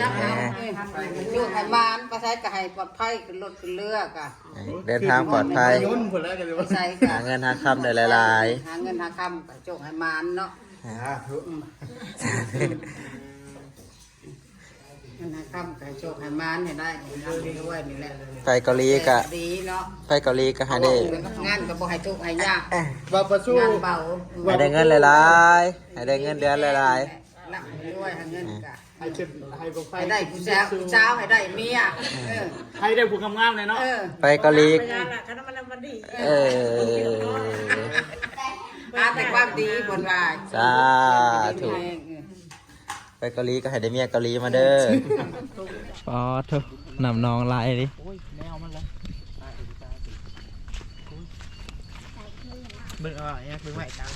จักเอาเอ้ยอยู่ให้มานไปใช้ก็ให้ปลอดภัยขึ้นรถขึ้นเรือกะเดินทางปลอดภัยยุ่นผลแล้วกันเลยไปว่าใช้ก็หาเงินหาคำได้หลายหาเงินหาคำก็โจกให้มานเนาะอ่าทุกเงินหาคำก็โจกให้มานให้ได้ทำด้วยนี่แหละๆไปเกาหลีก็ดีเนาะไปเกาหลีก็ให้ได้งานก็บ่ให้ทุกข์ให้ยากบาประสู้งานเบาให้ได้เงินหลายๆให้ได้เงินเดือนหลายหลับด้วยให้เงินก็ ให้ขึ้นให้บุกไฟให้ได้ผู้สาวผู้สาวให้ได้เมียเออให้ได้ผู้กำงามเลยเนาะเออๆไปเกาหลีงานละคณะมันมันดีเอออาแต่ความดีบนว่าสาธุไปเกาหลีก็ให้ได้เมียเกาหลีมาเด้อปอทุนำน้องลายดิแมวมันเลยเบิ่งเอาเนี่ยเบิ่งไว้ตาม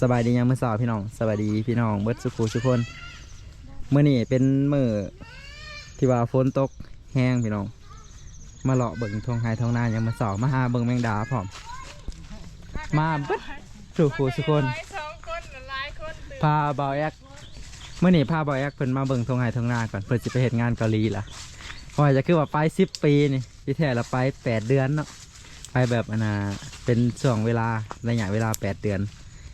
สบายดียังมื้อสาวพี่น้องสบายดีพี่น้องเบิดสุขุทุกคนเมื้อนี้เป็นมือที่ว่าฝนตกแห้งพี่น้อง มาเลาะเบิ่งทงไฮทงนายังมาสอบมาหาเบิ่งแมงดาพร้อมมาเบิดสุขุทุกคนพาเบาแอกเมื่อนี้พาเบาแอกเพิ่นมาเบิ่งทงไห้ทงนาก่อนเพิ่นสิไปเฮ็ดงานเกาหลีล่ะพราะว่าจะคือว่าไปสิบปีนี่ที่แท้เราไปแปดเดือนเนาะไปแบบอันน่ะเป็นช่วงเวลาระยะเวลาแปดเดือน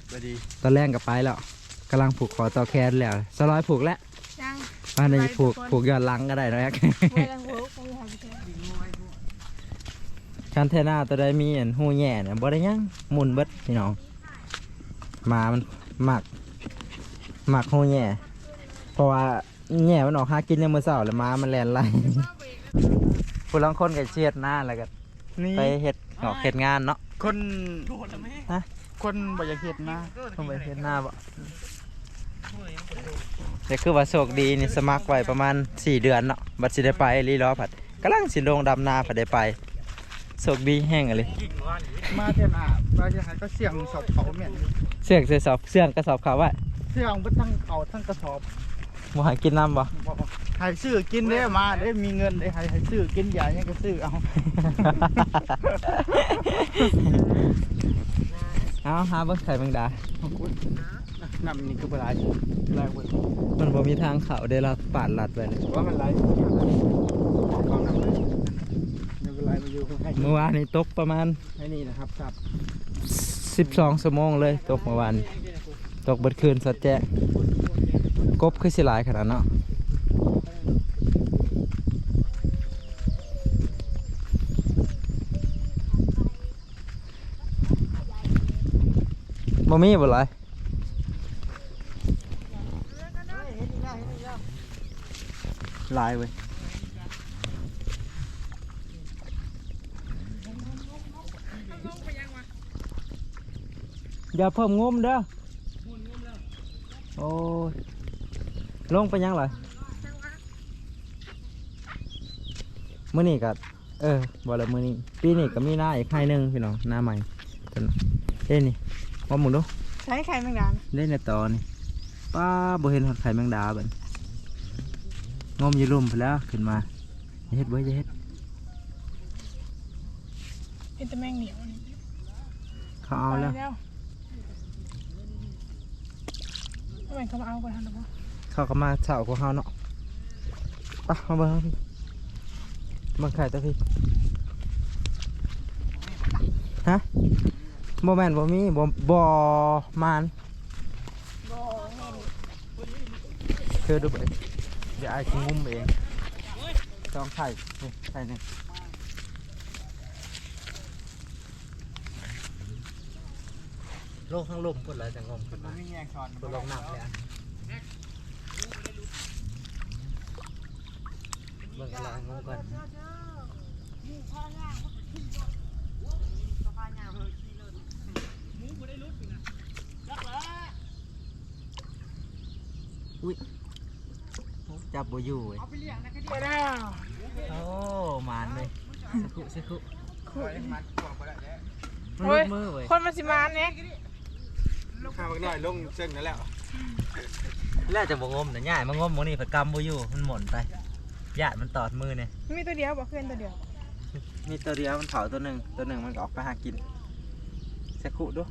สวัสดีตอนแรกก็ไปแล้วกำลังผูกคอต่อแขนแล้วสลอยผูกแล้วยังว่าในผูกผูกย้อนหลังก็ได้เนาะแอกเวลาหัวคงทำแค่คันเทน่าตัวใดมีอันหูแย่เนี่ยบ่ได้หยังหมุนเบิดพี่น้องหมามันหมักหมักหูแย่เพราะว่าแย่มันออกหากินในมื้อเช้าแล้วหมามันแล่นไล่ผู้ลางคนก็เชียดหน้าแล้วก็นี่ไปเฮ็ดออกเฮ็ดงานเนาะคนฮะ คนบ่อยากเห็นนะต้องไปเฮ็ดหน้าบ่แต่คือว่าโชคดีนี่สมัครไว้ประมาณ 4 เดือนเนาะบัดสิได้ไปรีรอผัดกำลังสิลงดำนาผัดได้ไปโชคดีแห้งอะเลยมาเทน่ะว่าจะให้ก็เสียงสอบเขาเมียนเสื่องใส่สอบเสื่องกระสอบขาวไว้เสียงเบิ่ทั้งเขาทั้งกระสอบบ่ให้กินน้ำบ่บอกว่าให้ซื้อกินได้มาได้มีเงินได้ให้ให้ซื้อกินอย่าเนี่ยก็ซื้อเอา เอาหาเบิ่งไข่แมงดาน้ำนี่คือปลาไหลแรกเว้ยมันบ่มีทางเข้าได้ละปาดลัดไว้เลยว่ามันไหลกองน้ำเลยไม่เป็นไรมาอยู่ข้างเมื่อวานนี้ตกประมาณๆให้นี่นะครับครับ12ชั่วโมงเลยตกเมื่อวานตกเบิดคืนสัดแจ้งกบคือสิหลายขนาดเนาะ บ่มีบ่หลายหลายเว้ยอย่าเพิ่มงมเด้อโอ้ยลงไปยังเลยมื้อนี้ก็เออบ่ละมื้อนี้ปีนี้ก็มีหน้าอีกให้หนึงพี่น้องหน้าใหม่ตัวนั้น เอ้นี่ว่าหมุนดูใช้ไข่แมงดาเล่นในตอนี่ป้าบ่เห็นหอดไข่แมงดาเบิ่นงมอยู่ลุ่มไปแล้วขึ้นมาอย่าเฮ็ดเบ่อย่าเฮ็ดเป็นแต่แมงเหนียวนี่เขาเอาแล้วทำไมเขามาเอาไปทันหรอวะเขาก็มาเช่าของเขาเนาะไปะมาเบิ่งเอาพี่มาไข่ตัวพี่ฮะ บ่แม่นบ่มีบ่บ่มานบ่เห็นเธอดูไปเดี๋ยวไอ้ชิงุ้มเองต้องไข่นี่ไข่หนึ่งโลกข้างลมกดอะไรจะงมขึ้นมาไม่แง่ช้อนกดลงหนักเลยอะเบิ่งอะไรงงก่อน อุ้ยจับบ่อยู่เว้ยไปแล้วโอ้หมานเลยสักครู่สักครู่มันกวางไปแล้วมันลุกมือเว้ยคนมาสิมาเนี่ยข้าวหน่อยลงเส้นนั่นแล้วแล้วจะบ่งมแต่ย่ายมางมหมนี่ผัดกำบ่อยู่มันหม่นไปญาติมันตอดมือเนี่ยมีตัวเดียวบอกเพื่อนตัวเดียวมีตัวเดียวมันเผาตัวหนึ่งตัวหนึ่งมันก็ออกไปหากินสักครู่ดู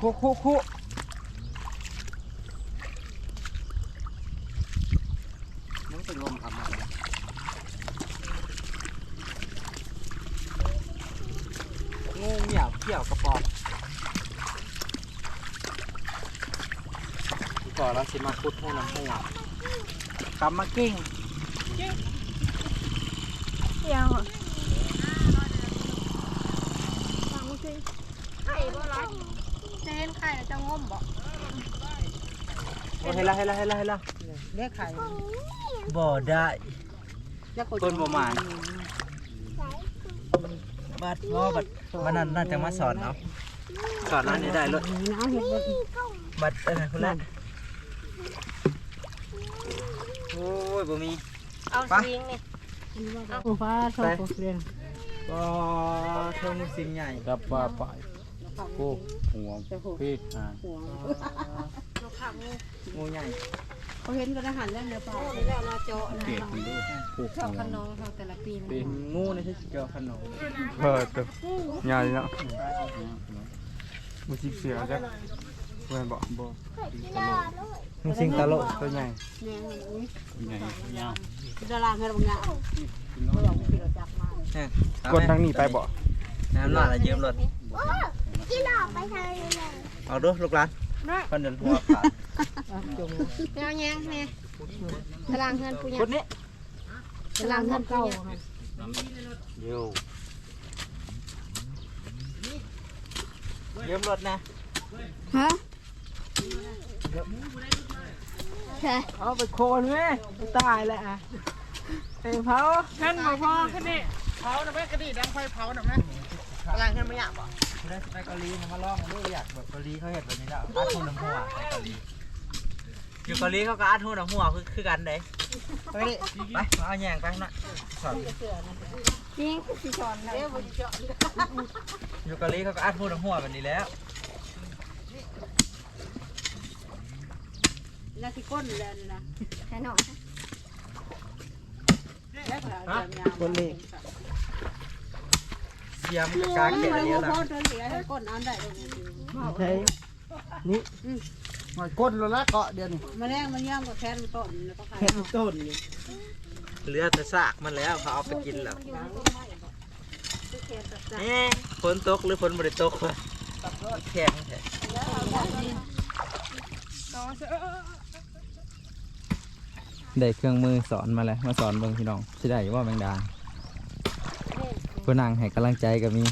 คู่คู่คู่ เป็นลมครับงูเหี่ยวเกี่ยวกระป๋องก่อนเราสิมาพุดให้น้ำหัวตำมากิ้งเกี่ยวตำมากิ้งไข่บ่ร้อยเจนไข่จะง่มบ่เฮ้ยละเฮ้ยละ hela. อไข่ ละเห็นละเห็นละเห็นละเรียกไข่บ่ได้เรียกต้นประมาณบัดรอบัดวันนั้นน่าจะมาสอนเนาะสอนอันนี้ได้รถน้ำเห็ดบดบัดเออคุณละโอ้ยบ่มีเอาไปสิงนี่โอ้ฟ้าชอบเรียนก็เทิงสิ่งใหญ่รับว่าไปโอ้ห่วงพี่อ่าห่วงลูกขับงูงูใหญ่ เขาเห็นก็ได้หันแล้วเนี่ยป่าโอ้นี่แล้วมาโจะนะเกตมันดูโอ้ชอบห่วขงนมเขาแต่ละปีมันพี่งูนี่ใช่เกี่ยวขนมเปิดตัวใหญ่แล้วมันสิเสียจ้ะเพื่อนบอกบ่งูสิงตะโลตัวใหญ่แม่อุ้ยใหญ่ยาวดาราแม่บางอย่างไม่บอกพี่เราจับมาเนี่ยกดทางนี้ไปบ่น้ำหน่อยยืมรถกินออกไปทางนี้เลยเอาดูลูกหลาน คนเดินหัวขาดจมแนวแยงนี่พลังเฮือนผู้ใหญ่คนนี้พลังเฮือนผู้ใหญ่เดี๋ยวยืมรถนะฮะใช่เอาไปโคนไหมตายแล้วอะไอ้เผาขึ้นมาพอขึ้นนี่เผาหน่อยไหมกระดิ่งดังไฟเผาหน่อยไหมกำลังขึ้นมาอยากบ่ ได้ไปเกาหลีมาลองดูอยากแบบเกาหลีเขาเห็นแบบนี้แล้วอาทูน้ำหัวไปเกาหลีอยู่เกาหลีเขาก็อาทูน้ำหัวคือคือกันเด้ไปดิไปเอาแยงไปนะสอนจริงสิชอนนะอยู่เกาหลีเขาก็อาทูน้ำหัวแบบนี้แล้วนาทีก้นแล้วนี่นะแค่หน่อยคนเทียมกาเกะเนี่ยว่าละให้ก้นอันได้ใช่นี่มันก้นแล้วละเกาะเดี๋ยวนี้มาแรงมันย่างกับแทนต้นแล้วก็ขายแค่ต้นนี่เหลือแต่ซากมันแล้วเขาเอาไปกินแล้วนี่ฝนตกหรือฝนบริตกวะแข็งแท้ได้เครื่องมือสอนมาแล้วมาสอนเบิ่งพี่น้องสิได้ว่าแมงดา ผู้นางให้กำลังใจก็มี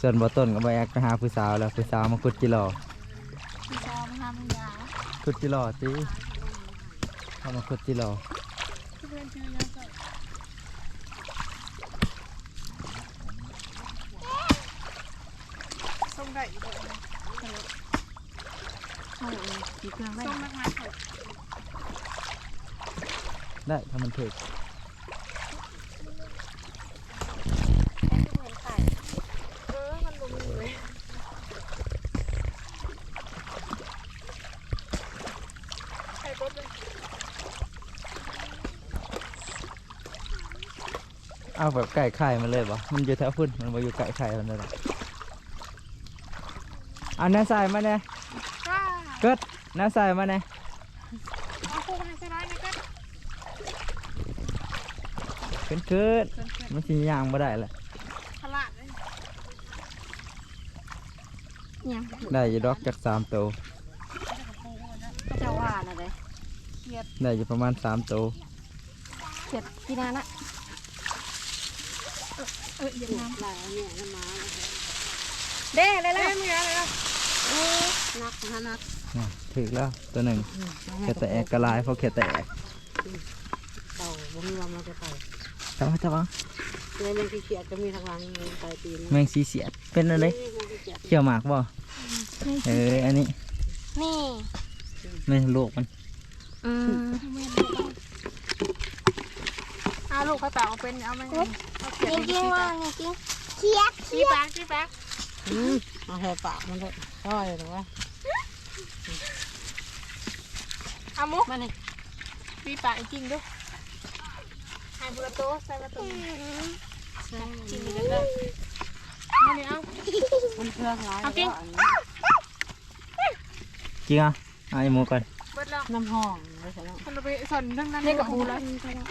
ส่วนบ่ต้นก็บ่อยากไปหาผู้สาวแล้วผู้สาวมาขุดจิหลอพี่ชอบทำยาขุดจิหลอติเอามาขุดจิหลอเพื่อนชื่อยังไงส่งได้อีกบ่กี่เครื่องได้ส่งมากมายเขาได้ถ้ามันถึก เออมันลุมอยู่เลย ใครก็เป็น เอาแบบไก่ไข่มาเลยบ่มันอยู่แถวพุ่นมันบ่อยู่ไก่ไข่มันเลยหรอกเอาหน้าใส่มาเนี่ยว้าเกิดหน้าใส่มาเนี่ยเอาคู่มาให้สบายนะกันขึ้นขึ้นมันสิย่างบ่ได้แหละขลาดเลยยังได้อยู่ดอกจากสามตัวเจ้าว่าน่ะเลยได้อยู่ประมาณสามตัวเขียดกี่นานะเอออย่าน้ำหลายเนี่ยน้ำมาเด้เลยเอ้ล่ะยมึงอะไรล่ะนักนะนักถึกแล้วตัวหนึ่งแค่แตกกระลายเพราะแค่แตกเต่าบ่มีวันมาจะไปจับมาจับมาในเมืองที่เขียดก็มีทางหลังปลายปีนแมงสีเสียดเป็นอะไรเขียวหมากบ่เอออันนี้นี่ไม่โลกมัน อืมเอาลูกเขาตากเอาเป็นเอาไม่เอาเขียนจริงจริงๆว่าจริงเขียดชี้ปากชี้ปากอืมเอาแหปากมันด้วยช่อยหรือว่าเอามุกมาเนี่ยชี้ปากจริงดูใส่ประตูใส่ประตูจริงเลยกันเอาเนี่ยเอามันเครื่องร้ายเอากินจริงอะเอาไอ้หมูก่อนเบิดแล้วน้ำห้องไม่ใช่น้ำมันเอาไปสอนทั้งนั้นนี่กับปูแล้วเดี๋ยวหน่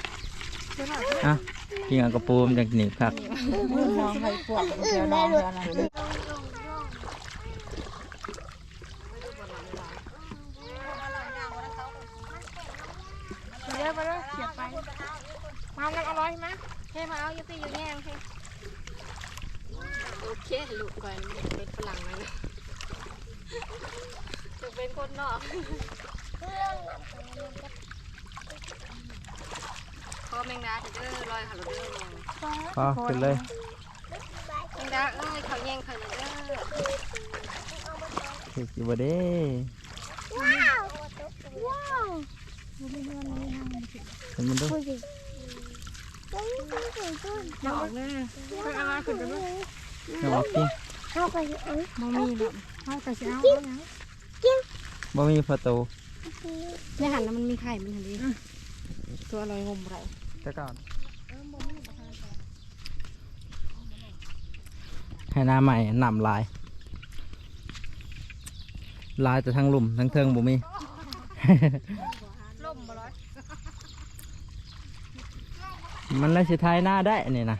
อะกินกระปูมจังนีบครับมองไปพวกเดี๋น้องเดี๋ยวเยอะยเบไปมาแล้วอร่อยไหมเฮ้มาเอาอยู่อยู่แง่งเฮ้โอเคลูกก่เป็นฝรั่งนะจะเป็นคนนอก อแมงดาเด้อลอยหาเราเด้อพอขึ้นเลยแมงดาเอ้ยเขาแย่งเขาเด้อถูกอยู่บ่เด้ว้าวว้าวเห็นมันดูพูดสิต้นต้นต้นต้นน้องเนี่ยไปเอามาขึ้นกันด้วยเอาออกกินเข้าไปเอ้ยมมีแบบเอาแต่เช้าเอาอย่างบ่มีประตูเนี่ยหันแล้วมันมีไข่มันหันดีตัวอร่อยงมไร แต่ก่อนให้หน้าใหม่นำลาย ลายแต่ทั้งหลุมทั้งเทิงบ่มีล่มบ่ร้อยมันน่าสิทายหน้าได้นี่นะ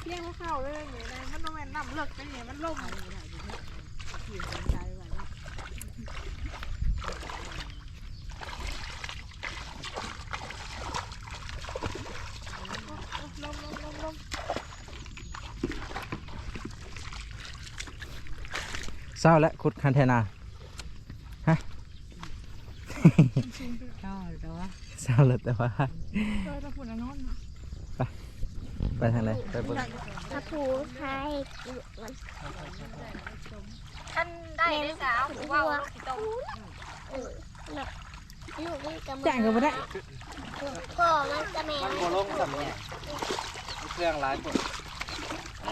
เที่ยงเข้าเลยเนี่ยมันต้องแม่นน้ำเลิกไปเนี่ยมันล่ม เศร้าแล้วขุดคันเทนาฮะก็เด้อเศร้าแล้วแต่ว่าเคยตะปุ่นอนนอนไปทางไหนไปบนถ้าผูไทยมันท่านได้ได้สาวว้าวสิตเออน่ะลูกนี่กำจ่ายก็บ่ได้พ่อมันกระแมมันโบลงสำเนี่ยเครื่องร้ายปวด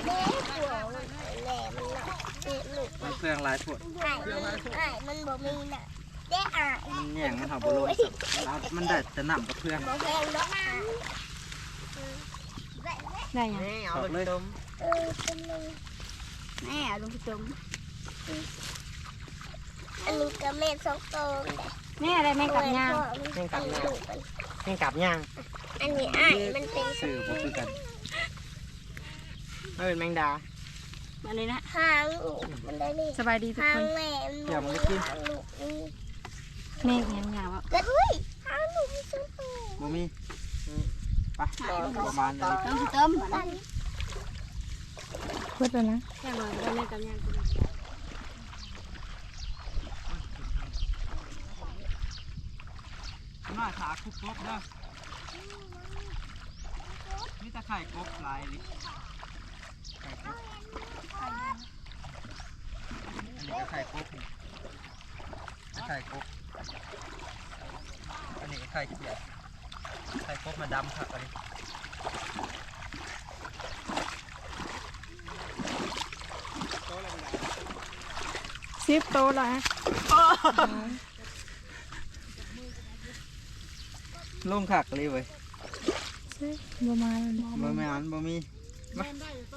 เล่หัวมันแหลมมัน น่ะเด็ลูกมันเครื่องร้ายปวดไอ้มันไอ้มันบ่มีน่ะเด้อะมันแย่งมันหาโบลงสำมันได้แต่น้ำกับเครื่องบ่แพงดอกอะได้ยังเอาเลยเออเป็นเลยแม่เอาลงไปจมอันนี้ก็แม่สองตัวแม่อะไรแม่กับย่างแม่กับย่างนี่กลับย่างอันนี้ไอ้มันเป็นสื่อบ่คือกันไม่เป็นแมงดา มาเลยนะทางลูกมันได้นี่สบายดีทุกทางคนแม่มันอย่ามากินทางลูกนี่แม่ยังยาวอะก็เฮ้ยทางลูกมีสองตัวบ่มีไปประมาณนี้ต้องเติมตันเพื่อนนะแค่เลยได้แม่กับย่างน่าขาคุกกบเด้อมีตะไคร่กบลายลิไข่กบอั นนี้ก็ไข่กบนี่ไข่กบอันนี้ก็ไข่เขียดไข่กบมาดำครับอันนี้ซิปโตละลงขักเลยเว้ยบ่มาบ่มีอันบ่มีมา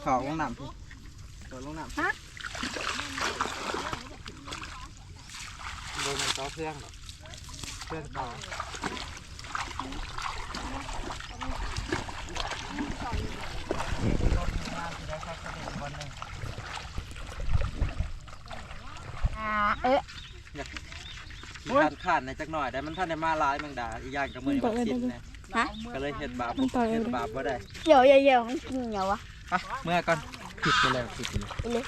ถอดลงน้ำพี่ ถอดลงน้ำฮะบ่มันต่อเครื่องหรอกเครื่องต่อเอ๊ะขี้ขาดขาดในจักหน่อยได้มันท่านได้มาหลายแมงดาอีกอย่างก็มือนี้มันกินนะก็เลยเฮ็ดบาปเฮ็ดบาปบ่ได้เดี๋ยวเดี๋ยวมันกินเหรอวะไปเมื่อก่อน ผิดไปแล้วผิดไปแล้วไปเลย